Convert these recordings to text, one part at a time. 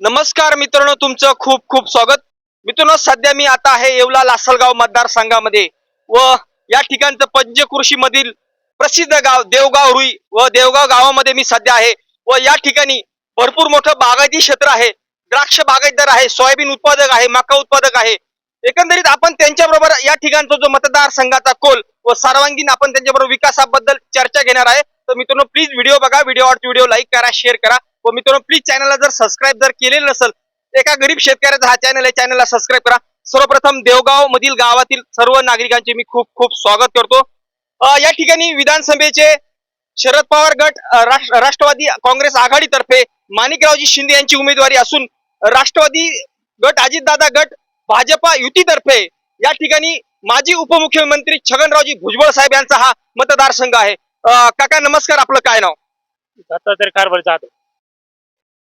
नमस्कार मित्रांनो तुमचं खूप खूप स्वागत. मित्रांनो सध्या मी आता आहे येवला लासलगाव मतदारसंघामध्ये व या ठिकाणचं पंचकृषी मधील प्रसिद्ध गाव देवगाव रुई व देवगाव गावामध्ये मी सध्या आहे व या ठिकाणी भरपूर मोठं बागायती क्षेत्र आहे. द्राक्ष बागायतदार आहे सोयाबीन उत्पादक आहे मका उत्पादक आहे. एकंदरीत आपण त्यांच्याबरोबर या ठिकाणचा जो मतदारसंघाचा कोल व सर्वांगीण आपण त्यांच्याबरोबर विकासाबद्दल चर्चा घेणार आहे. तर मित्रांनो प्लीज व्हिडिओ बघा व्हिडिओ आवडतो व्हिडिओ लाईक करा शेअर करा. व मित्रांनो प्लीज चॅनलला जर सबस्क्राईब जर केलेलं नसेल एका गरीब शेतकऱ्याचा हा चॅनल आहे चॅनलला सबस्क्राईब करा. सर्वप्रथम देवगाव मधील गावातील सर्व नागरिकांचे मी खूप खूप स्वागत करतो. या ठिकाणी विधानसभेचे शरद पवार गट राष्ट्रवादी काँग्रेस आघाडीतर्फे माणिकरावजी शिंदे यांची उमेदवारी असून राष्ट्रवादी गट अजितदादा गट भाजपा युतीतर्फे या ठिकाणी माजी उपमुख्यमंत्री छगनरावजी भुजबळ साहेब यांचा हा मतदारसंघ आहे. काका नमस्कार आपलं काय नाव? दत्तात्रय कारभार जाधव.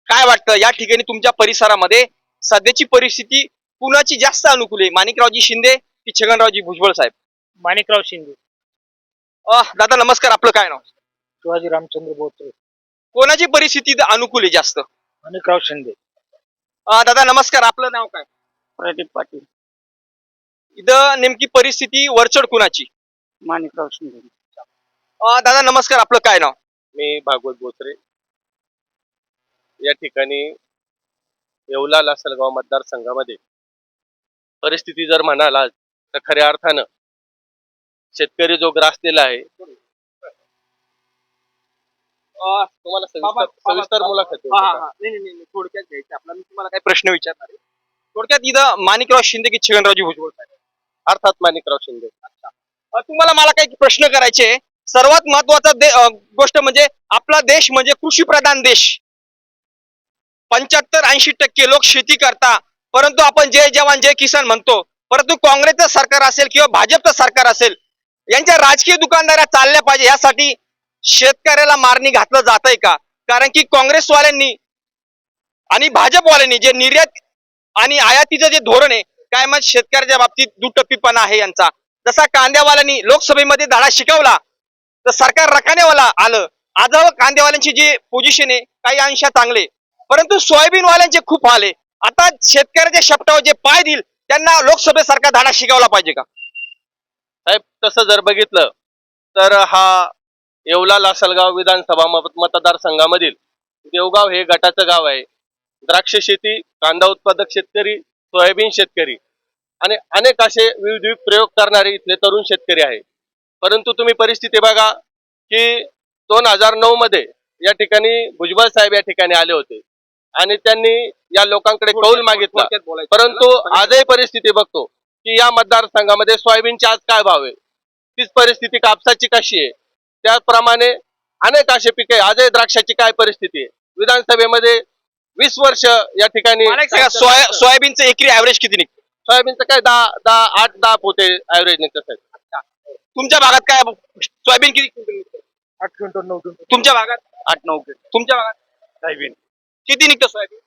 काय वाटतं? या ठिकाणी तुमच्या परिसरामध्ये सध्याची परिस्थिती कुणाची जास्त अनुकूल आहे? माणिकरावजी शिंदे की छगनरावजी भुजबळ साहेब? माणिकराव शिंदे. अं, दादा नमस्कार. आपलं काय नाव? शिवाजी रामचंद्र बोत्रे. कोणाची परिस्थिती इथं अनुकूल आहे जास्त? माणिकराव शिंदे. अं, दादा नमस्कार. आपलं नाव काय? प्रदीप पाटील. इथं नेमकी परिस्थिती वरचढ कुणाची? माणिकराव शिंदे. अं, दादा नमस्कार. आपलं काय नाव? मी भागवत बोचरे या ठिकाणी येवला लासलगाव मतदारसंघामध्ये परिस्थिती जर म्हणाला तर खऱ्या अर्थानं शेतकरी जो ग्रासलेला आहे अं, तुम्हाला सविस्तर मुलाखत देऊ हा, हा, का? हा. नाही, नाही, नाही, थोडक्यात घ्यायचं आपला मी तुम्हाला काही प्रश्न विचारणार आहे. थोडक्यात इथं माणिकराव शिंदे की छगनरावजी भुजबळ साहेब? अर्थात माणिकराव शिंदे. अं, तुम्हाला मला काही प्रश्न करायचे आहे. सर्वात महत्त्वाचा दे- अं, गोष्ट म्हणजे आपला देश म्हणजे कृषी प्रधान देश. पंच्याहत्तर ऐंशी टक्के लोक शेती करता. परंतु आपण जय जवान जय किसान म्हणतो. परंतु काँग्रेसचं सरकार असेल किंवा भाजपचं सरकार असेल यांच्या राजकीय दुकानदाऱ्या चालल्या पाहिजे. यासाठी शेतकऱ्याला मारणी घातलं जात आहे का? कारण की काँग्रेसवाल्यांनी आणि भाजपवाल्यांनी जे निर्यात आणि आयातीचं जे धोरण आहे काय मग शेतकऱ्याच्या बाबतीत दुटप्पीपणा आहे यांचा. जसा कांद्यावाल्यांनी लोकसभेमध्ये धडा शिकवला तर सरकार रकानेवाला आलं. आज कांदेवाल्यांची जी पोझिशन आहे काही अंशा चांगले. परंतु सोयाबीन वाल्यांचे खूप हाल आहे. आता शेतकऱ्याच्या शपटावर जे पाय देईल त्यांना लोकसभेसारखा धाडा शिकवला पाहिजे का? साहेब तसं जर बघितलं तर हा येवला लासलगाव विधानसभा मत- मतदारसंघामधील देवगाव हे गटाचं गाव आहे. द्राक्ष शेती कांदा उत्पादक शेतकरी सोयाबीन शेतकरी आणि अनेक असे विविध विविध प्रयोग करणारे इथले तरुण शेतकरी आहे परंतु तुम्ही परिस्थिती बघा की दोन हजार नऊ मध्ये या ठिकाणी भुजबळ साहेब या ठिकाणी आले होते. आणि त्यांनी या लोकांकडे कौल मागितला. परंतु आजही परिस्थिती बघतो की या मतदारसंघामध्ये सोयाबीनचे आज काय भाव आहे? तीच परिस्थिती कापसाची कशी आहे? त्याप्रमाणे अनेक असे पिके आजही द्राक्षाची काय परिस्थिती आहे? विधानसभेमध्ये वीस वर्ष या ठिकाणी सोयाबीनचं एकरी ऍव्हरेज किती निघतं? सोयाबीनचं काय दहा दहा आठ दहा पोते ऍव्हरेज निघतं साहेब. तुमच्या भागात काय सोयाबीन किती क्विंटल? आठ क्विंटल नऊ क्विंटल. तुमच्या भागात? आठ नऊ क्विंटल. तुमच्या भागात? सोयाबीन. किती निघतं सोयाबीन?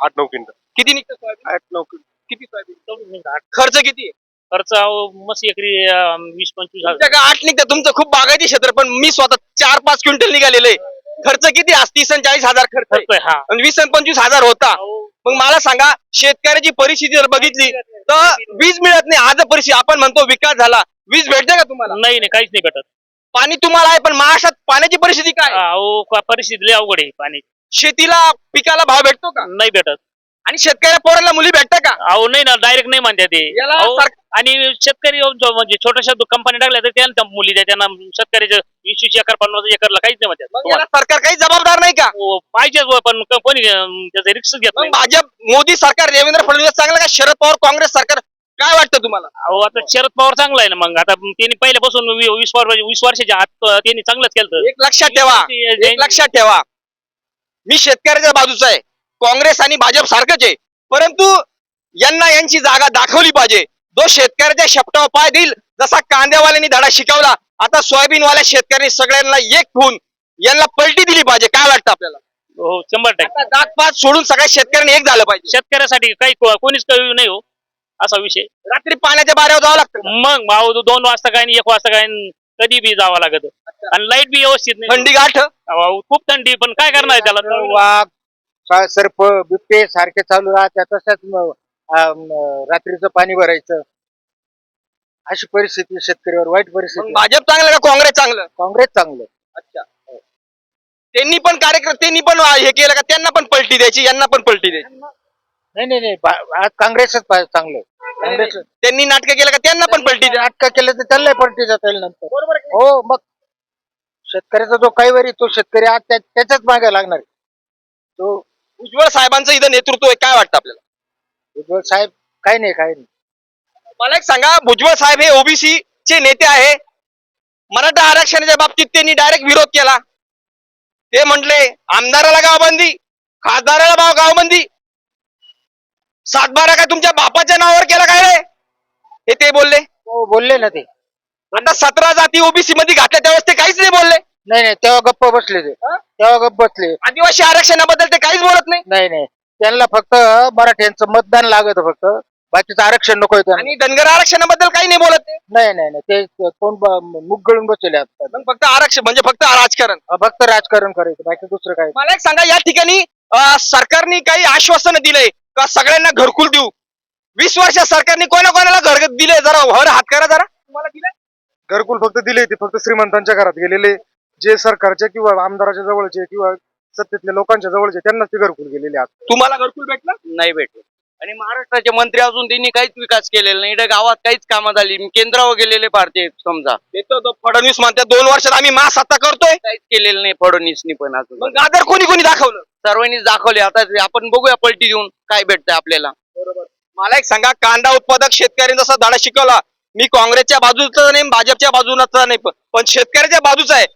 आठ नऊ क्विंटल. किती निघतं सोयाबीन? आठ नऊ क्विंटल. किती सोयाबीन? खर्च किती आहे? खर्च मस्त एकरी अं, वीस पंचवीस हजार. तुमच्या का आठ निघतं. तुमचं खूप बागायती क्षेत्र पण मी स्वतः चार पाच क्विंटल निघालेलं आहे. खर्च किती आज तीस आणि चाळीस हजार खर्च आहे. खर्च आहे, हा. आणि वीस आणि पंचवीस हजार होता. अहो, मग मला सांगा शेतकऱ्याची परिस्थिती जर बघितली तर वीज मिळत नाही. आज परिस्थिती आपण म्हणतो विकास झाला. वीज भेटते का तुम्हाला? नाही नाही काहीच नाही भेटत. पाणी तुम्हाला आहे पण महाराष्ट्रात पाण्याची परिस्थिती काय आहे? अहो का- परिस्थिती लय अवघड आहे पाणी. शेतीला पिकाला भाव भेटतो का? नाही भेटत. आणि शेतकऱ्या पोराला मुली भेटतात का? अहो नाही ना डायरेक्ट नाही म्हणते ते. याला अहो, सरक- आणि शेतकरी जो म्हणजे छोट्याशा कंपनी टाकल्या तर त्यांना त्या मुली द्या त्यांना शेतकऱ्याचं वीस वीस एकर पन्नास एकरला काहीच नाही मग याला सरकार काही जबाबदार नाही का? हो, पाहिजेच बुवा, पण क- कोणी त्याचं रिक्स घेत मग नाही. भाजप मोदी सरकार देवेंद्र फडणवीस चांगलं का? शरद पवार काँग्रेस सरकार काय वाटतं तुम्हाला? अहो आता शरद पवार चांगला आहे ना मग. आता त्यांनी पहिल्यापासून वी- वीस वर्ष वीस वर्षाच्या आत अं, त्यांनी चांगलंच केलं एक लक्षात ठेवा. एक लक्षात ठेवा. मी शेतकऱ्याच्या बाजूचा आहे. काँग्रेस आणि भाजप सारखंच आहे. परंतु यांना यांची जागा दाखवली पाहिजे. जो शेतकऱ्याच्या शेपटावर पाय देईल जसा कांद्यावाल्यांनी धडा शिकवला आता सोयाबीनवाल्या शेतकऱ्यांनी सगळ्यांना एक होऊन यांना पलटी दिली पाहिजे. काय वाटतं आपल्याला? हो शंभर टक्के. जातपात सोडून सगळ्या शेतकऱ्यांनी एक झालं पाहिजे. शेतकऱ्यासाठी काही को- कोणीच कळू नाही हो असा विषय. रात्री पाण्याच्या बाऱ्यावर जावं लागतं मग भाऊ दोन वाजता काय आणि एक वाजता काय आणि कधी बी जावं लागत. आणि लाइट बी व्यवस्थित नाही. थंडी गाठ? अहो, खूप थंडी पण काय करणार त्याला? वाघ सा- सर्प बिबटे सारखे चालू राहतात तसंच म- आ, म- रात्रीचं पाणी भरायचं. अशी परिस्थिती शेतकऱ्यावर वाईट परिस्थिती. भाजप चांगलं का काँग्रेस चांगलं? काँग्रेस चांगलं. अच्छा. त्यांनी पण कार्यक्रम त्यांनी पण हे केलं का? त्यांना पण पलटी द्यायची यांना पण पलटी द्यायची. नाही नाही नाही. बा- आज काँग्रेसच पाहिजे चांगलं. त्यांनी नाटक केलं का? त्यांना पण पलटी नाटकं केलं तर त्याला पलटी जाता येईल नंतर. बरोबर हो मग शेतकऱ्याचा जो काही वरी तो शेतकरी आज त्या- त्याच्याच मागे लागणार तो उज्ज्वल साहेबांचं इथं नेतृत्व आहे काय वाटतं आपल्याला? उज्ज्वल साहेब काही नाही काही नाही. मला एक सांगा भुजबळ साहेब हे ओबीसी चे नेते आहे. मराठा आरक्षणाच्या बाबतीत त्यांनी डायरेक्ट विरोध केला. ते म्हटले आमदाराला गावबंदी खासदाराला भाव गावबंदी सातबारा काय तुमच्या बापाच्या नावावर केला काय रे? हे ते बोलले. हो बोलले ना ते. आता सतरा जाती ओबीसी मध्ये घातल्या त्यावेळेस ते काहीच नाही बोलले. नाही नाही तेव्हा गप्प बसले ते. तेव्हा गप्प बसले. आदिवासी आरक्षणाबद्दल ते काहीच बोलत नाही. नाही नाही. त्यांना फक्त मराठ्यांचं मतदान लागत फक्त. बाकीचं आरक्षण नको त्यांना. आणि धनगर आरक्षणाबद्दल काही नाही बोलत ते. नाही नाही नाही. ते कोण मुग गळून बसले आता मग फक्त आरक्षण म्हणजे फक्त राजकारण. फक्त राजकारण करायचं बाकी दुसरं काय मला एक सांगा या ठिकाणी अं, सरकारने काही आश्वासन दिलंय. का सगळ्यांना घरकुल देऊ? वीस वर्ष सरकारने कोणा कोणाला घर दिले जरा वर हात करा जरा. तुम्हाला दिलंय? घरकुल फक्त दिले ते फक्त श्रीमंतांच्या घरात गेलेले. जे सरकारच्या किंवा आमदाराच्या जवळचे किंवा सत्तेतल्या लोकांच्या जवळचे त्यांनाच ते घरकुल गेलेले आहेत. तुम्हाला घरकुल भेटलं? नाही भेटले. आणि महाराष्ट्राचे मंत्री अजून त्यांनी काहीच विकास केलेला नाही. इकडे गावात काहीच कामं झाली केंद्रावर गेलेले भारतीय समजा. तो फडणवीस म्हणतात दोन वर्षात आम्ही महासत्ता करतोय. काहीच केलेलं नाही फडणवीसनी पण अजून. मग गाजर कोणी कोणी दाखवलं? सर्वांनीच दाखवले. आता आपण बघूया पलटी देऊन काय भेटतंय आपल्याला. मला एक सांगा कांदा उत्पादक शेतकऱ्यांनी जसा धडा शिकवला मी काँग्रेसच्या बाजूचा नाही भाजपच्या बाजूचा नाही पण- शेतकऱ्याच्या बाजूचा आहे.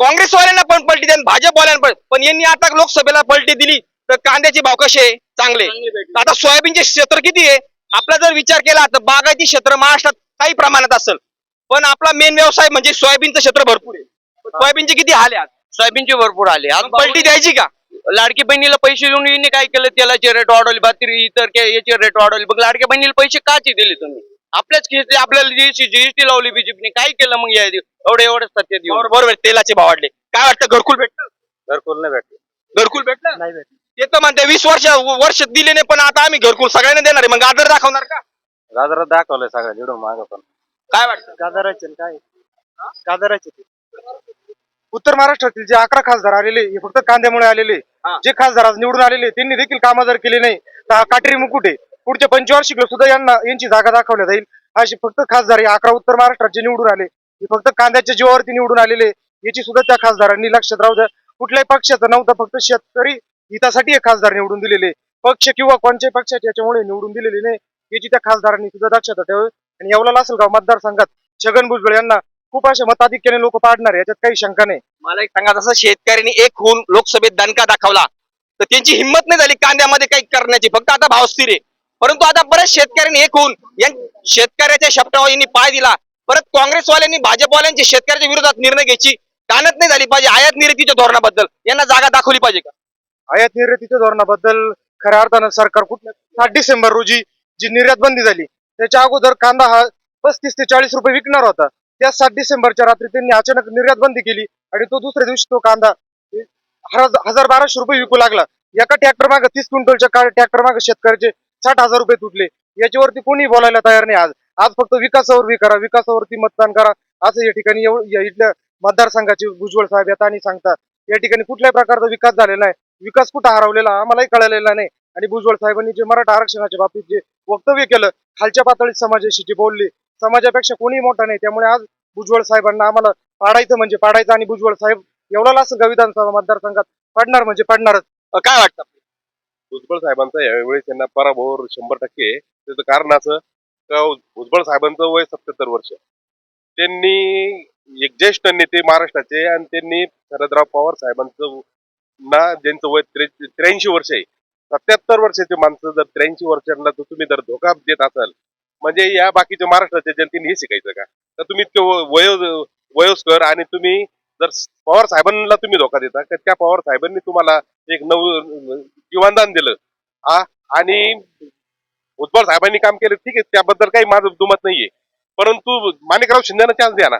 काँग्रेसवाल्यांना पण पलटी द्या भाजपवाल्यांना पण पण यांनी आता लोकसभेला पलटी दिली तर कांद्याचे भाव कसे? चांगले आता सोयाबीनचे क्षेत्र किती आहे? आपला जर विचार केला तर बागायती क्षेत्र महाराष्ट्रात काही प्रमाणात असेल. पण आपला मेन व्यवसाय म्हणजे सोयाबीनचं क्षेत्र भरपूर आहे. सोयाबीनचे किती हाल आज? सोयाबीनचे भरपूर आले पलटी द्यायची का? लाडकी बहिणीला पैसे देऊन यांनी काय केलं? तेलाचे रेट वाढवले बाकी इतर काय याचे रेट वाढवले. बघ लाडक्या बहिणीला पैसे काचे दिले तुम्ही? आपल्याच खेळते आपल्याला जीएसटी जीएसटी लावली बीजेपीने काय केलं मग या एवढे एवढे सत्य देऊन बरोबर तेलाचे भाव वाढले. काय वाटतं घरकुल भेटतं घरकुल नाही भेटले. घरकुल भेटलं? नाही भेटलं. ते तर म्हणते वीस वर्ष वर्ष दिले नाही पण आता आम्ही घरकुल सगळ्यांना देणार आहे. मग गाजर दाखवणार का? गाजरात दाखवलंय सगळं जिडून माग पण. काय वाटतं? गाजराचे काय? गाजराचे ते. उत्तर महाराष्ट्रातील जे अकरा खासदार आलेले हे फक्त कांद्यामुळे आलेले. जे खासदार आज निवडून आलेले त्यांनी देखील कामं जर केली नाही तर हा काटेरी मुकुट पुढच्या पंचवार्षिकला सुद्धा यांना यांची जागा दाखवल्या जाईल. असे फक्त खासदार हे अकरा उत्तर महाराष्ट्रात जे निवडून आले हे फक्त कांद्याच्या जीवावरती निवडून आलेले याची सुद्धा त्या खासदारांनी लक्षात राहू द्या. कुठल्याही पक्षाचं नव्हतं फक्त शेतकरी हितासाठी हे खासदार निवडून दिलेले पक्ष किंवा कोणत्याही पक्षाचे याच्यामुळे निवडून दिलेले नाही. याची त्या खासदारांनी सुद्धा लक्षात ठेवावे. आणि येवला लासलगाव मतदारसंघात छगन भुजबळ यांना खूप अशा मताधिक्याने लोक पाडणार याच्यात काही शंका नाही. मला एक सांगा जसं शेतकऱ्यांनी एक होऊन लोकसभेत दणका दाखवला तर त्यांची हिंमत नाही झाली कांद्यामध्ये काही करण्याची फक्त आता भाव स्थिर आहे. परंतु आता बऱ्याच शेतकऱ्यांनी एक होऊन या शेतकऱ्याच्या शब्दावर यांनी पाय दिला परत काँग्रेसवाल्यांनी भाजपवाल्यांची शेतकऱ्याच्या विरोधात निर्णय घ्यायची कानच नाही झाली पाहिजे आयात निर्यातीच्या धोरणाबद्दल. यांना जागा दाखवली पाहिजे का? आयात निर्यातीच्या धोरणाबद्दल खऱ्या अर्थानं सरकार कुठल्या सात डिसेंबर रोजी जी निर्यात बंदी झाली त्याच्या अगोदर कांदा हा पस्तीस ते चाळीस रुपये विकणार होता. त्या सात डिसेंबरच्या रात्री त्यांनी अचानक निर्यात बंदी केली आणि तो दुसऱ्या दिवशी तो कांदा हजार बाराशे रुपये विकू लागला. एका ट्रॅक्टर मागे तीस क्विंटलच्या ट्रॅक्टर मागे शेतकऱ्याचे साठ हजार रुपये तुटले. याच्यावरती कोणी बोलायला तयार नाही आज. आज फक्त विकासावर करा विकासावरती मतदान करा. असं या ठिकाणी इथल्या मतदारसंघाचे भुजबळ साहेब येतात आणि सांगतात. या ठिकाणी कुठल्याही प्रकारचा विकास झालेला नाही. विकास कुठं हरवलेला आम्हालाही कळलेला नाही. आणि भुजबळ साहेबांनी जे मराठा आरक्षणाच्या बाबतीत जे वक्तव्य केलं खालच्या पातळीत समाजाशी जे बोलले समाजापेक्षा कोणी मोठा नाही. त्यामुळे आज भुजबळ साहेबांना आम्हाला पाडायचं म्हणजे पाडायचं आणि भुजबळ साहेब एवढा असं विधानसभा मतदारसंघात पडणार म्हणजे पडणारच. काय वाटतं भुजबळ साहेबांचा यावेळी त्यांना पराभव शंभर टक्के त्याचं कारण असं का भुजबळ साहेबांचं वय सत्याहत्तर वर्ष. त्यांनी एक ज्येष्ठ नेते महाराष्ट्राचे आणि त्यांनी शरदराव पवार साहेबांचं ना ज्यांचं वय त्र्याऐंशी वर्ष आहे. सत्याहत्तर वर्षाचे माणसं जर त्र्याऐंशी वर्षांना तुम्ही जर धोका देत असाल म्हणजे या बाकीच्या महाराष्ट्राच्या जनतेने हे शिकायचं का? तर तुम्ही इतके वयो वयोस्कर आणि तुम्ही जर पवार साहेबांना तुम्ही धोका देता तर त्या पवार साहेबांनी तुम्हाला एक नव जीवनदान दिलं. आ? आणि भुजबळ साहेबांनी काम केलं ठीक आहे त्याबद्दल काही माझं दुमत नाहीये. परंतु माणिकराव शिंदेना चान्स द्या ना.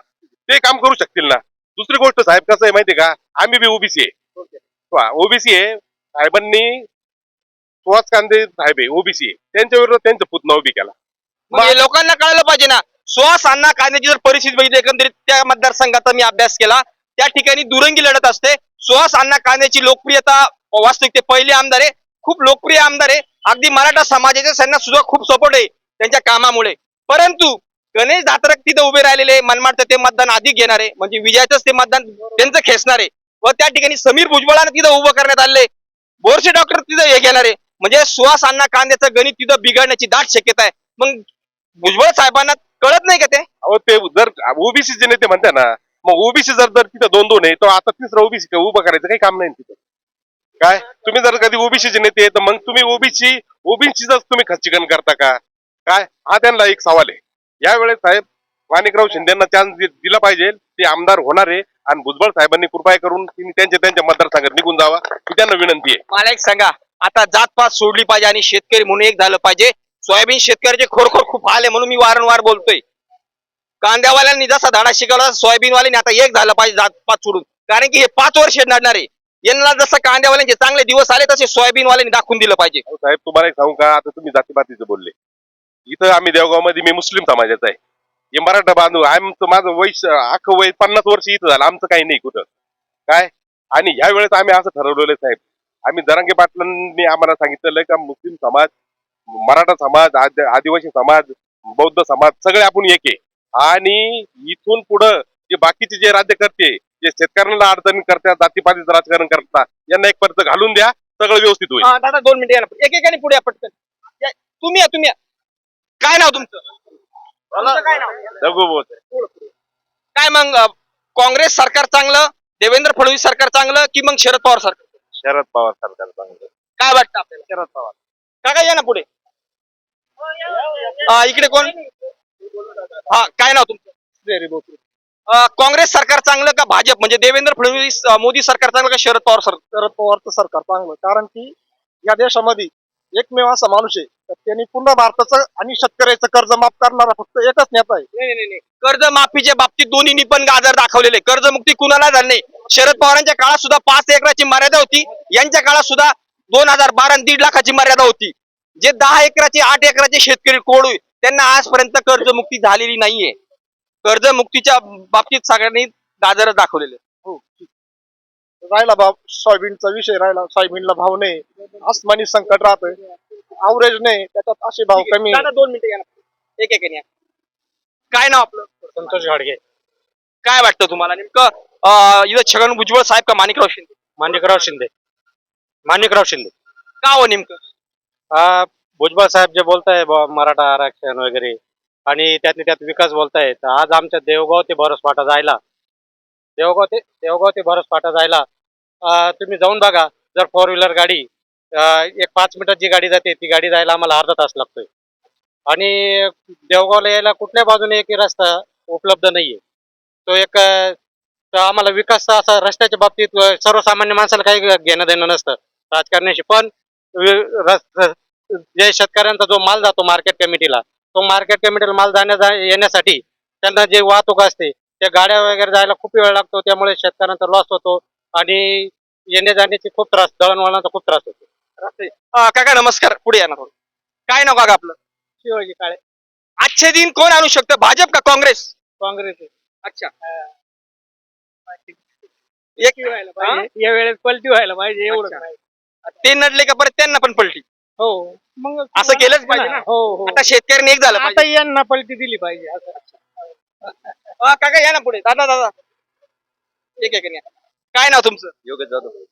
ते काम करू शकतील ना. दुसरी गोष्ट साहेब कसं आहे माहितीये का? आम्ही बी ओबीसी आहे. ओबीसी आहे. साहेबांनी सुहास कांदे साहेब आहे ओबीसी त्यांच्या विरोधात त्यांचा पुतणा उभी केला. मग हे लोकांना कळलं पाहिजे ना. सुहास अण्णा कांद्याची जर परिस्थिती बघितली एकंदरीत त्या मतदारसंघाचा मी अभ्यास केला. त्या ठिकाणी दुरंगी लढत असते. सुहास अण्णा कांद्याची लोकप्रियता वास्तविक ते पहिले आमदार आहे. खूप लोकप्रिय आमदार आहे. अगदी मराठा समाजाच्या त्यांना सुद्धा खूप सपोर्ट आहे त्यांच्या कामामुळे. परंतु गणेश धात्रक तिथं उभे राहिलेले मनमाडचं ते मतदान अधिक घेणार. आहे म्हणजे विजयाचंच ते मतदान त्यांचं खेचणार. आहे व त्या ठिकाणी समीर भुजबळांना तिथं उभं करण्यात आले बोरसे डॉक्टर तिथं हे घेणार. आहे म्हणजे सुहास अण्णा कांद्याचं गणित तिथं बिघडण्याची दाट शक्यता आहे. मग भुजबळ साहेबांना कळत नाही का ते? अहो ते जर ओबीसीचे नेते म्हणते ना मग ओबीसी जर जर तिथं दोन दोन आहे तर आता तिसरा ओबीसी उभं करायचं काही काम नाही तिथं. काय? तुम्ही जर कधी ओबीसीचे नेते आहे, तर मग तुम्ही ओबीसी ओबीसीच तुम्ही खच्चीकरण करता का? काय? हा त्यांना एक सवाल आहे. यावेळेस साहेब माणिकराव शिंदेना चान्स दिला पाहिजे ते आमदार होणार आहे आणि भुजबळ साहेबांनी कृपा करून त्यांच्या त्यांच्या मतदारसंघात निघून जावा. ही त्यांना विनंती आहे. मला एक सांगा आता जातपात सोडली पाहिजे आणि शेतकरी म्हणून एक झालं पाहिजे सोयाबीन शेतकऱ्याचे खोरखोर खूप आले म्हणून मी वारंवार बोलतोय. कांद्यावाल्यांनी जसा धाडा शिकवला सोयाबीनवाल्यांनी आता एक झालं पाहिजे जातपात सोडून. कारण की हे पाच वर्ष नडणार आहे. यांना जसं कांद्यावाल्यांचे चांगले दिवस आले तसे सोयाबीनवाल्यांनी दाखवून दिलं पाहिजे. साहेब तुम्हाला एक सांगू का? आता तुम्ही जातीपातीचं बोलले. इथं आम्ही देवगावमध्ये मी मुस्लिम समाजाचा आहे. हे मराठा बांधू आमचं माझं वय अख्खं वय पन्नास वर्ष इथं झालं. आमचं काही नाही कुठं. काय? आणि ह्या वेळेस आम्ही असं ठरवलेलं साहेब. आम्ही दरांगे पाटलांनी आम्हाला सांगितलेलं का मुस्लिम समाज मराठा समाज आद- आदिवासी समाज बौद्ध समाज सगळे आपण एक आहे. आणि इथून पुढं जे बाकीचे जे राज्यकर्ते जे शेतकऱ्यांना अडचणी करतात जातीपातीचं राजकारण करतात यांना एक पर्यंत घालून द्या सगळं व्यवस्थित होईल. हा, दादा दोन मिनिटं या ना. एक एकाने पुढे या पटकन. तुम्ही या तुम्ही या. काय नाव तुमचं? काय नाव. काय मग काँग्रेस सरकार चांगलं देवेंद्र फडणवीस सरकार चांगलं की मग शरद पवार सरकार? शरद पवार सरकार चांगलं. काय वाटतं आपल्याला? शरद पवार. काका या ना पुढे. हा, इकडे कोण? हा काय नाव तुमचं? काँग्रेस सरकार चांगलं का भाजप? म्हणजे देवेंद्र फडणवीस मोदी सरकार चांगलं का शरद पवार शरद पवारचं सरकार चांगलं कारण की या देशामध्ये एकमेव असा माणूस आहे. तर त्यांनी पूर्ण भारताचं आणि शेतकऱ्याचं कर्ज माफ करणारा फक्त एकच नेता आहे. कर्ज माफीच्या बाबतीत दोन्हीनी पण गाजर दाखवलेले. कर्जमुक्ती कुणाला झाली नाही? शरद पवारांच्या काळात सुद्धा पाच एकराची मर्यादा होती. यांच्या काळात सुद्धा दोन हजार बारा आणि दीड लाखाची मर्यादा होती. जे दहा एकराचे आठ एकराचे शेतकरी कोडू त्यांना आजपर्यंत कर्जमुक्ती झालेली नाहीये. कर्जमुक्तीच्या बाबतीत सगळ्यांनी गाजर दाखवलेले राहिला भाव सोयाबीनचा विषय राहिला सोयाबीनला भाव नाही. आसमानी संकट राहतंय. अवरेज नाही त्याच्यात असे भाव कमी. दादा दोन मिनिटं ना. एक एक काय नाव आपलं? संतोष घाडगे. काय वाटतं तुम्हाला? नेमकं अं, इथं छगन भुजबळ साहेब का माणिकराव शिंदे? माणिकराव शिंदे. माणिकराव शिंदे. का हो नेमकं? हा भुजबळ साहेब जे बोलताय मराठा आरक्षण वगैरे आणि त्यातले त्यात विकास बोलताय तर आज आमच्या देवगाव ते भरस फाटा जायला. देवगाव ते देवगाव ते भरसपाटा जायला. तुम्ही जाऊन बघा जर फोर व्हीलर गाडी एक पाच मिनिटात जी गाडी जाते ती गाडी जायला आम्हाला अर्धा तास लागतोय. आणि देवगावला यायला कुठल्या बाजूने एक रस्ता उपलब्ध नाहीये. तो एक तर आम्हाला विकास असा रस्त्याच्या बाबतीत सर्वसामान्य माणसाला काही घेणं देणं नसतं. राजकारण्याशी पण जे शेतकऱ्यांचा जो माल जातो मार्केट कमिटीला तो मार्केट कमिटीला माल जाण्या येण्यासाठी त्यांना जे वाहतूक असते त्या गाड्या वगैरे जायला खूप वेळ लागतो त्यामुळे शेतकऱ्यांचा लॉस होतो आणि येण्या जाण्याची खूप त्रास दळणवळणाचा खूप त्रास होतो. काका नमस्कार. पुढे या ना थोडं. काय नाव काका आपलं? शिवाजी काळे. आजचे दिन कोण आणू शकतं? भाजप का काँग्रेस? काँग्रेस अच्छा. एक? या वेळेस पलटी व्हायला पाहिजे एवढं ते नडले का परत त्यांना पण पलटी. हो मग असं केलंच पाहिजे ना. हो हो. आता शेतकऱ्यांनी एक झालं पाहिजे. यांना पलटी दिली पाहिजे असं. काका या ना पुढे. दादा दादा. एक एक. काय नाव तुमचं? योगेश जाधव.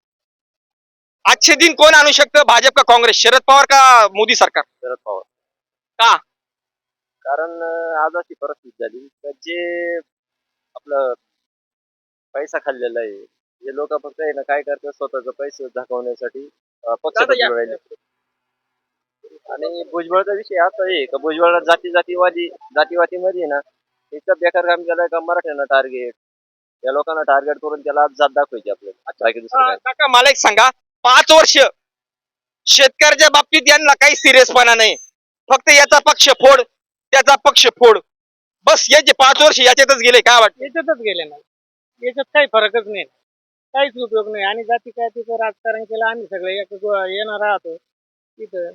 आजचे दिन कोण आणू शकतं? भाजप का काँग्रेस? शरद पवार का मोदी सरकार? शरद पवार. का? कारण अं, आज अशी परिस्थिती झाली तर जे आपलं पैसा खाल्लेला आहे हे लोक फक्त आहे ना काय करतात स्वतःचा पैसे दाखवण्यासाठी पक्ष राहिले आणि भुजबळचा विषय असा आहे का भुजबळ जाती जातीवादी जातीवादीमध्ये आहे ना इतकं बेकार काम केलंय का मराठ्यांना टार्गेट या लोकांना टार्गेट करून त्याला जात दाखवायची आपल्याला. काका मला एक सांगा पाच वर्ष शेतकऱ्याच्या बाबतीत यांना काही सिरियसपणा नाही. फक्त याचा पक्ष फोड त्याचा पक्ष फोड. बस याचे पाच वर्ष याच्यातच गेले काय वाटतं? याच्यातच गेले नाही याच्यात काही फरकच नाही. काहीच उपयोग नाही. आणि जाती काय तिचं राजकारण केलं आम्ही सगळे एक येणार राहतो तिथं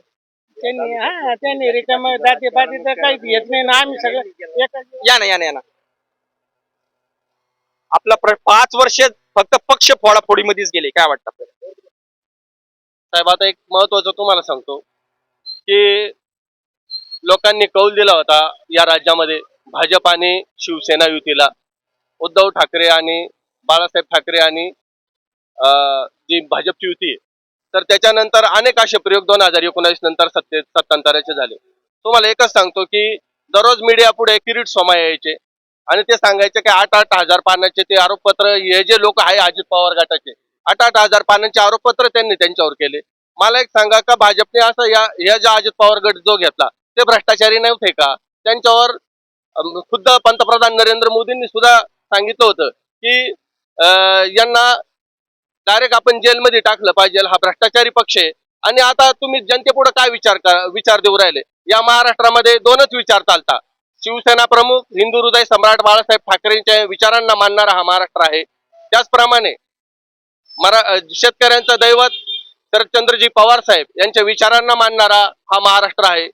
त्यांनी हा त्यांनी रिकाम दाते पाती तर काहीच घेत नाही ना. आम्ही सगळं एका या ना या ना या ना. आपला प्र- पाच वर्ष फक्त पक्ष फोडाफोडीमध्येच गेले काय वाटतं आपल्याला? साहेब आता एक महत्वाचं तुम्हाला सांगतो की लोकांनी कौल दिला होता या राज्यामध्ये भाजप आणि शिवसेना युतीला. उद्धव ठाकरे आणि बाळासाहेब ठाकरे आणि जी भाजपची युती आहे, तर त्याच्यानंतर अनेक असे प्रयोग दोन हजार एकोणावीस नंतर सत्ते सत्तांतराचे झाले. तुम्हाला एकच सांगतो की दररोज मीडिया पुढे किरीट सोमा यायचे. आणि ते सांगायचे की आठ आठ हजार पानाचे ते आरोपपत्र हे जे लोक आहे अजित पवार गटाचे आठ आठ हजार पानांचे आरोपपत्र त्यांनी त्यांच्यावर केले. मला एक सांगा का भाजपने असं या या ज्या अजित पवार गट जो घेतला ते भ्रष्टाचारी नव्हते का? त्यांच्यावर खुद्द पंतप्रधान नरेंद्र मोदींनी सुद्धा सांगितलं होतं की यांना डायरेक्ट आपण जेलमध्ये टाकलं पाहिजे हा भ्रष्टाचारी पक्ष आहे. आणि आता तुम्ही जनतेपुढे काय विचार विचार देऊ राहिले? या महाराष्ट्रामध्ये दोनच विचार चालतात. शिवसेना प्रमुख हिंदू हृदय सम्राट बाळासाहेब ठाकरेंच्या विचारांना मानणारा हा महाराष्ट्र आहे. त्याचप्रमाणे मरा शेतकऱ्यांचं दैवत शरदचंद्रजी पवार साहेब यांच्या विचारांना मानणारा हा महाराष्ट्र आहे.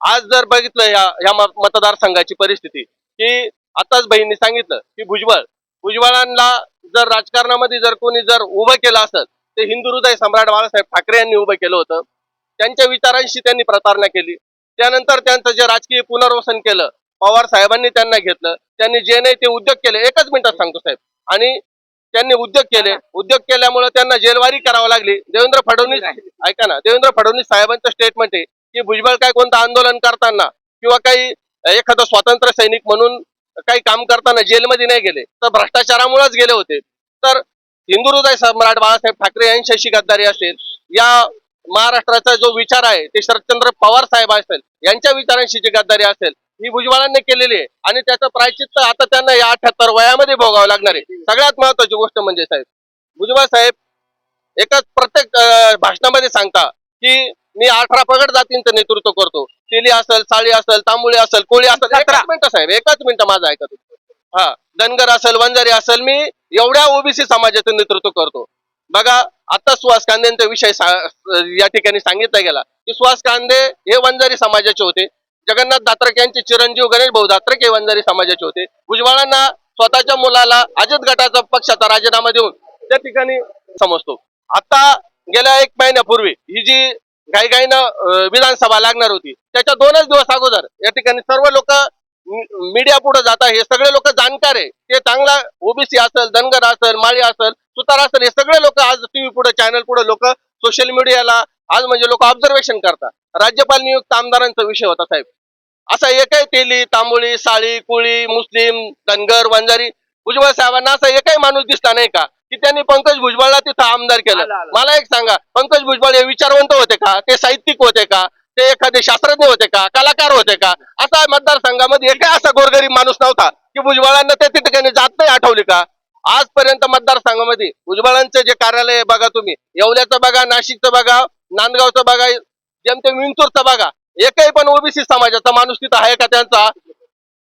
आज जर बघितलं ह्या ह्या मतदारसंघाची परिस्थिती की आताच बहिणी सांगितलं की भुजबळ भुजबळांना जर राजकारणामध्ये जर कोणी जर उभं केलं असत ते हिंदू हृदय सम्राट बाळासाहेब ठाकरे यांनी उभं केलं होतं. त्यांच्या विचारांशी त्यांनी प्रतारणा केली. त्यानंतर त्यांचं जे राजकीय पुनर्वसन केलं पवार साहेबांनी त्यांना घेतलं. त्यांनी जे नाही ते उद्योग केले. एकच मिनिटात सांगतो साहेब. आणि त्यांनी उद्योग केले. उद्योग केल्यामुळे त्यांना जेलवारी करावी लागली. देवेंद्र फडणवीस ऐका ना देवेंद्र फडणवीस साहेबांचं स्टेटमेंट आहे की भुजबळ काय कोणतं आंदोलन करताना किंवा काही एखादं स्वातंत्र्य सैनिक म्हणून काही काम करताना जेलमध्ये नाही गेले तर भ्रष्टाचारामुळेच गेले होते. तर हिंदू हृदय सम्राट बाळासाहेब ठाकरे यांच्याशी गद्दारी असेल या महाराष्ट्राचा जो विचार आहे ते शरदचंद्र पवार साहेब असेल यांच्या विचारांशी जी गद्दारी असेल ही भुजबळांनी केलेली आहे. आणि त्याचं प्रायचित्त आता त्यांना या अठ्याहत्तर वयामध्ये भोगावं लागणार आहे. सगळ्यात महत्वाची गोष्ट म्हणजे साहेब भुजबळ साहेब एकच प्रत्येक भाषणामध्ये सांगता की मी अठरा पगड जातींचं नेतृत्व करतो. तेली असेल साळी असेल तांबुळी असेल कोळी असेल एकच मिनिट साहेब एकच मिनिट माझं ऐका तुम्ही. हा धनगर असेल वंजारी असेल मी एवढ्या ओबीसी समाजाचं नेतृत्व करतो. बघा आता सुहास कांदेंचा विषय या ठिकाणी सांगितला गेला. की सुहास कांदे हे वंजारी समाजाचे होते. जगन्नाथ दात्रक यांचे चिरंजीव गणेश भाऊ दात्रक हे वंजारी समाजाचे होते. भुजबळांना स्वतःच्या मुलाला अजित गटाचा पक्षाचा राजीनामा देऊन त्या ठिकाणी समजतो. आता गेल्या एक महिन्यापूर्वी ही जी काही अं, विधानसभा लागणार होती. त्याच्या दोनच दिवस अगोदर या ठिकाणी सर्व लोक मीडिया पुढे जात हे सगळे लोक जाणकार आहे. ते चांगला ओबीसी असेल धनगर असेल माळी असेल सुतार असेल हे सगळे लोक आज टीव्ही पुढे चॅनल पुढे लोक सोशल मीडियाला आज म्हणजे लोक ऑब्झर्वेशन करतात. राज्यपाल नियुक्त आमदारांचा विषय होता साहेब. असा एकही तेली तांबुळी साळी कुळी मुस्लिम धनगर वंजारी भुजबळ साहेबांना असा एकही माणूस दिसता नाही का? की त्यांनी पंकज भुजबळला तिथं आमदार केलं. मला एक सांगा पंकज भुजबळ हे विचारवंत होते का? ते साहित्यिक होते का? ते एखादे शास्त्रज्ञ होते का? कलाकार होते का? असा मतदारसंघामध्ये एकही असा गोरगरीब माणूस नव्हता की भुजबळांना त्या ठिकाणी जात नाही आठवली का? आजपर्यंत मतदारसंघामध्ये भुजबळांचं जे कार्यालय आहे बघा तुम्ही. येवल्याचं बघा नाशिकचं बघा नांदगावचं बघा जेमतेम विंचूरचं बघा. एकही पण ओबीसी समाजाचा माणूस तिथं आहे का त्यांचा?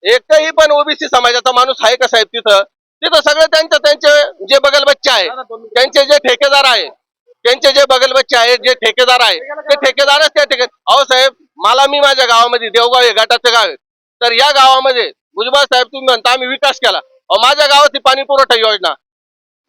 एकही पण ओबीसी समाजाचा माणूस आहे का साहेब तिथं? तिथं सगळे त्यांचे त्यांचे जे बगल बच्चे आहे त्यांचे जे ठेकेदार आहे त्यांचे जे बगल बच्चे आहेत जे ठेकेदार आहे ते ठेकेदारच त्या ठिकाणी अहो साहेब मला मी माझ्या गावामध्ये देवगाव हे गटाचं गाव आहे. तर या गावामध्ये भुजबळ साहेब तुम्ही म्हणता आम्ही विकास केला. अहो माझ्या गावाची पाणी पुरवठा योजना.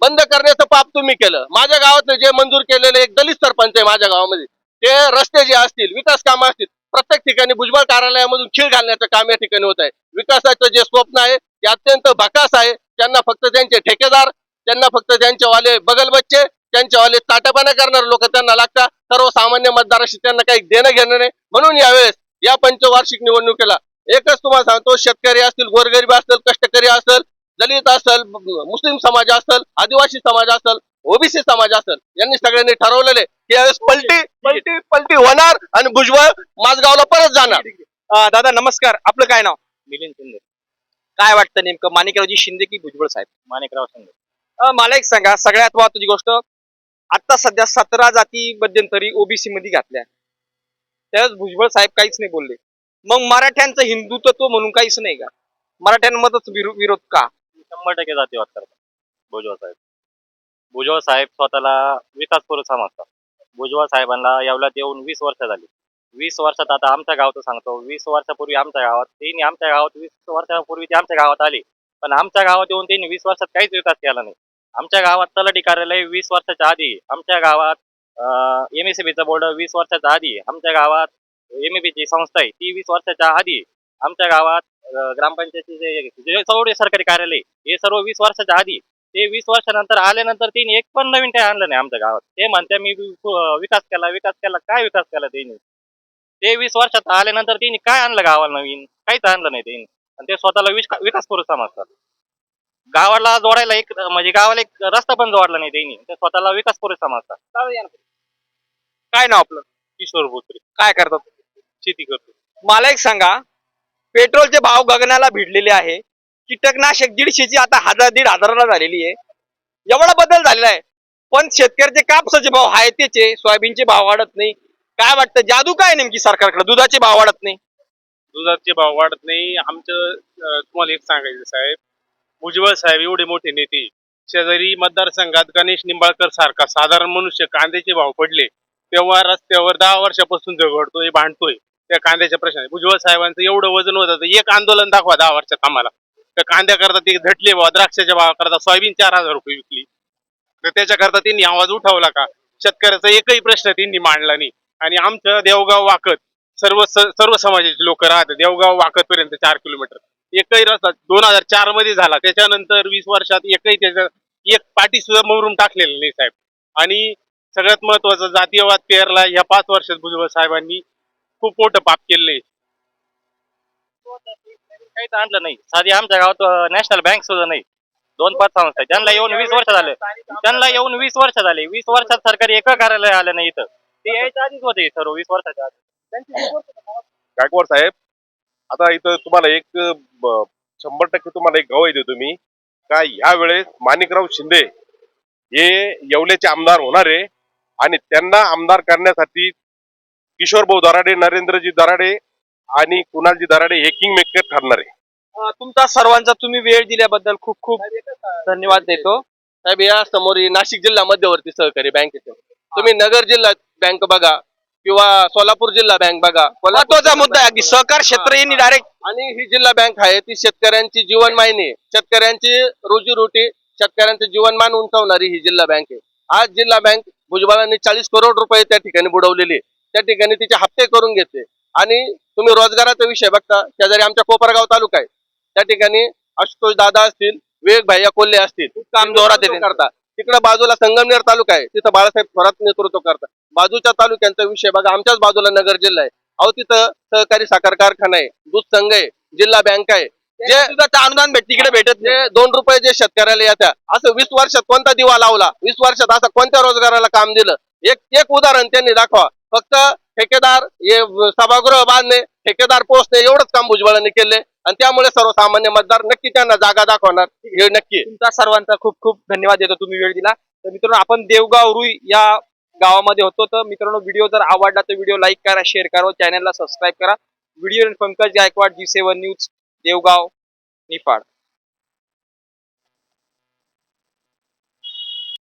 बंद करण्याचं पाप तुम्ही केलं. माझ्या गावातले जे मंजूर केलेले एक दलित सरपंच आहे माझ्या गावामध्ये ते रस्ते जे असतील विकास कामं असतील प्रत्येक ठिकाणी भुजबळ कार्यालयामधून खीळ घालण्याचं काम या ठिकाणी होत आहे. विकासाचं जे स्वप्न आहे ते अत्यंत भकास आहे. त्यांना फक्त त्यांचे ठेकेदार त्यांना फक्त त्यांचे वाले बगल बच्चे त्यांचे वाले ताटापाना करणारे लोक त्यांना लागतात. सर्वसामान्य मतदाराशी त्यांना काही देणं घेणं नाही. म्हणून यावेळेस या पंचवार्षिक निवडणुकीला एकच तुम्हाला सांगतो शेतकरी असतील गोरगरीब असतील कष्टकरी असेल दलित असेल मुस्लिम समाज असेल आदिवासी समाज असेल ओबीसी समाज असेल यांनी सगळ्यांनी ठरवलेले की यावेळेस पलटी पलटी पलटी होणार आणि भुजबळ माझगावला परत जाणार. दादा नमस्कार. आपलं काय नाव? मिलिंद शिंदे. काय वाटतं नेमकं? माणिकरावजी शिंदे की भुजबळ साहेब? माणिकराव शिंदे. अं, मला एक सांगा सगळ्यात महत्वाची गोष्ट आता सध्या सतरा जाती मध्यंतरी ओबीसी मध्ये घातल्या त्यावेळेस भुजबळ साहेब काहीच नाही बोलले. मग मराठ्यांचं हिंदुत्व म्हणून काहीच नाही का? मराठ्यांमध्येच विरो- विरोध का? शंभर टक्के जातीवाद करतात भुजबळ साहेब. भुजबळ साहेब स्वतःला विकास पुरुष समजतात भुजबळ साहेबांना यावला देऊन वीस वर्ष झाली. वीस वर्षात आता आमच्या गावचं सांगतो. वीस वर्षापूर्वी आमच्या गावात त्यांनी आमच्या गावात वीस वर्षापूर्वी ते आमच्या गावात आले. पण आमच्या गावात येऊन त्यांनी वीस वर्षात काहीच विकास केला नाही. आमच्या गावात तलाठी कार्यालय वीस वर्षाच्या आधी आमच्या गावात एम एस बीचा बोर्ड वीस वर्षाच्या आधी आमच्या गावात एम ची संस्था आहे ती वीस वर्षाच्या आधी आमच्या गावात ग्रामपंचायतीचे जे सर्व सरकारी कार्यालय हे सर्व वीस वर्षाच्या आधी ते वीस वर्षानंतर आल्यानंतर त्यांनी एक पण नवीन काही आणलं नाही आमच्या गावात. ते म्हणते मी विकास केला विकास केला काय विकास केला त्यांनी? ते वीस वर्षात आल्यानंतर त्यांनी काय आणलं गावाला नवीन? काहीच आणलं नाही त्यांनी आणि ते स्वतःला विका- विकास करू समजतात. गावाला जोडायला एक म्हणजे गावाला एक रस्ता पण जोडला नाही त्यांनी ते स्वतःला विकास करू समजतात. काय नाव आपलं? किशोर बोत्रे काय करतात? शेती करतो. मला एक सांगा. पेट्रोलचे भाव गगनाला भिडलेले आहे. कीटकनाशक दीडशेची आता हजार दीड हजाराला झालेली आहे. एवढा बदल झालेला आहे. पण शेतकऱ्याचे कापसाचे भाव आहे त्याचे. सोयाबीनचे भाव वाढत नाही. काय वाटतं? जादू काय नेमकी सरकारकडे? दुधाचे भाव वाढत नाही. दुधाचे भाव वाढत नाही. आमचं अं, तुम्हाला एक सांगायचं साहेब. भुजबळ साहेब एवढे मोठे नेते. शेजारी मतदारसंघात गणेश निंबाळकर सारखा साधारण मनुष्य कांद्याचे भाव पडले तेव्हा रस्त्यावर दहा वर्षापासून झगडतोय भांडतोय त्या कांद्याच्या प्रश्न भुजबळ साहेबांचं एवढं वजन होत एक आंदोलन दाखवा दहा वर्षात आम्हाला. तर कांद्याकरता ते झटले बाबा द्राक्षाच्या भावाकरता सोयाबीन चार हजार रुपये विकली. तर त्याच्याकरता त्यांनी आवाज उठवला का? शेतकऱ्याचा एकही प्रश्न त्यांनी मांडला नाही. आणि आमचं देवगाव वाकत सर्व सर्व समाजाचे लोक राहतात. देवगाव वाकत पर्यंत चार किलोमीटर. एकही रस्ता दोन हजार चारमध्ये झाला. त्याच्यानंतर वीस वर्षात एकही त्याच्या एक पाठी सुद्धा मोरून टाकलेलं नाही साहेब. आणि सगळ्यात महत्वाचं जातीयवाद पेरला या पाच वर्षात भुजबळ साहेबांनी खूप मोठं पाप केलंय काहीच आणलं नाही. साधी आमच्या गावात नॅशनल बँक सुद्धा नाही. दोन पाच संस्था. त्यांना येऊन वीस वर्ष झाले त्यांना येऊन वीस वर्ष झाले. वीस वर्षात सरकारी एक कार्यालय आलं नाही इथं. ते यायच्या आधीच होते सर्व वीस वर्षाच्या आधी. गायकवाड साहेब आता इथं तुम्हाला एक ब- शंभर टक्के तुम्हाला एक गवाही देतो मी. का ह्या वेळेस माणिकराव शिंदे हे येवल्याचे आमदार होणार आहे आणि त्यांना आमदार करण्यासाठी किशोर भाऊ दराडे नरेंद्रजी दराडे आणि कुणालजी दराडे हे किंग मेकर ठरणार आहे. अं, तुमचा सर्वांचा तुम्ही वेळ दिल्याबद्दल खूप खूप धन्यवाद देतो. साहेब या समोर ही नाशिक जिल्हा मध्यवर्ती सहकारी बँकेचे. तुम्ही नगर जिल्हा बँक बघा किंवा सोलापूर जिल्हा बँक बघा महत्त्वाचा मुद्दा आहे अगदी. सहकार क्षेत्र यांनी डायरेक्ट आणि ही जिल्हा बँक आहे ती शेतकऱ्यांची जीवनमायनी आहे. शेतकऱ्यांची रोजीरोटी शेतकऱ्यांचं जीवनमान उंचावणारी ही जिल्हा बँक आहे. आज जिल्हा बँक भुजबळांनी चाळीस करोड रुपये त्या ठिकाणी बुडवलेले. त्या ठिकाणी तिचे हप्ते करून घेतले. आणि तुम्ही रोजगाराचा विषय बघता शेजारी आमच्या कोपरगाव तालुका आहे. त्या ठिकाणी आशुतोष दादा असतील विवेक भाईया कोल्हे असतील काम जोरात करता तिकडे बाजूला संगमनेर तालुका आहे. तिथं बाळासाहेब थोरात नेतृत्व करतात. बाजूच्या तालुक्यांचा विषय बघा. आमच्याच बाजूला नगर जिल्हा आहे. अहो तिथं सहकारी साखर कारखाना आहे दूध संघ आहे जिल्हा बँक आहे. जे अनुदान भेट तिकडे भेटत नाही. दोन रुपये जे शेतकऱ्याला येत्या असं वीस वर्षात कोणता दिवा लावला? वीस वर्षात असं कोणत्या रोजगाराला काम दिलं? एक एक उदाहरण त्यांनी दाखवा. फक्त ठेकेदार हे सभागृह बांधणे ठेकेदार पोचणे एवढंच काम भुजबळांनी केले आणि त्यामुळे सर्वसामान्य मतदार नक्की त्यांना जागा दाखवणार. हे नक्की. तुमचा सर्वांचा खूप खूप धन्यवाद देतो तुम्ही वेळ दिला. तर मित्रांनो आपण देवगाव रुई या गावामध्ये होतो. तर मित्रांनो व्हिडिओ जर आवडला तर व्हिडिओ लाईक करा शेअर करा व चॅनलला सबस्क्राईब करा. Video Pankaj Gaikwad G seven news Devgaon Niphad.